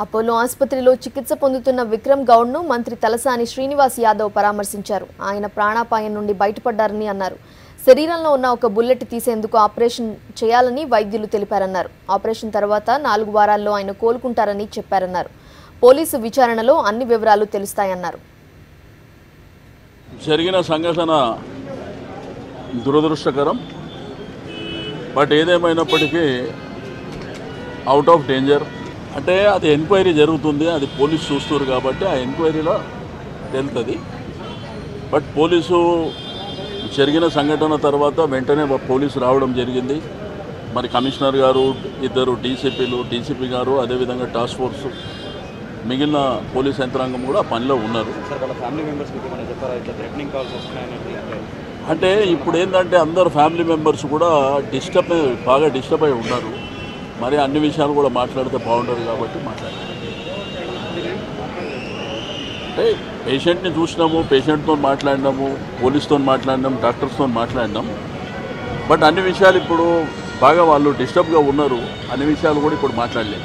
Apollo ఆసుపత్రిలో చికిత్స పొందుతున్న విక్రమ్ గౌడ్ను మంత్రి తలసాని శ్రీనివాస్ యాదవ్ పరామర్శించారు. ఆయన ప్రాణాపాయం నుండి బయటపడ్డారని అన్నారు. శరీరంలో ఉన్న ఒక బుల్లెట్ తీసేందుకు ఆపరేషన్ చేయాలని వైద్యులు తెలిపారన్నారు. ఆపరేషన్ తర్వాత నాలుగు వారాల్లో ఆయన కోలుకుంటారని చెప్పారన్నారు. పోలీసు విచారణలో అన్ని వివరాలు తెలుస్తాయన్నారు. జరిగిన సంఘటన దురదృష్టకరం. బట్ ఏదేమైనప్పటికీ అవుట్ ఆఫ్ డేంజర్ అంటే అది ఎంక్వైరీ జరుగుతుంది అది పోలీసు చూస్తారు కాబట్టి ఆ ఎంక్వైరీలో తెలుస్తుంది బట్ పోలీసు జరిగిన సంఘటన తర్వాత వెంటనే పోలీసు రావడం జరిగింది. మరి కమిషనర్ గారు ఇద్దరు డీసీపీలు డీసీపీ గారు అదేవిధంగా టాస్క్ ఫోర్స్ మిగిలిన పోలీస్ యంత్రాంగం కూడా పనిలో ఉన్నారు. అంటే ఇప్పుడు ఏంటంటే అందరు ఫ్యామిలీ మెంబర్స్ కూడా డిస్టర్బ్ బాగా డిస్టర్బ్ అయి ఉన్నారు. మరి అన్ని విషయాలు కూడా మాట్లాడితే బాగుంటుంది కాబట్టి మాట్లాడారు అంటే పేషెంట్ని చూసినాము పేషెంట్తో మాట్లాడినాము పోలీస్తో మాట్లాడినాం డాక్టర్స్తో మాట్లాడినాం. బట్ అన్ని విషయాలు ఇప్పుడు బాగా వాళ్ళు డిస్టర్బ్గా ఉన్నారు అన్ని విషయాలు కూడా ఇప్పుడు మాట్లాడలేదు.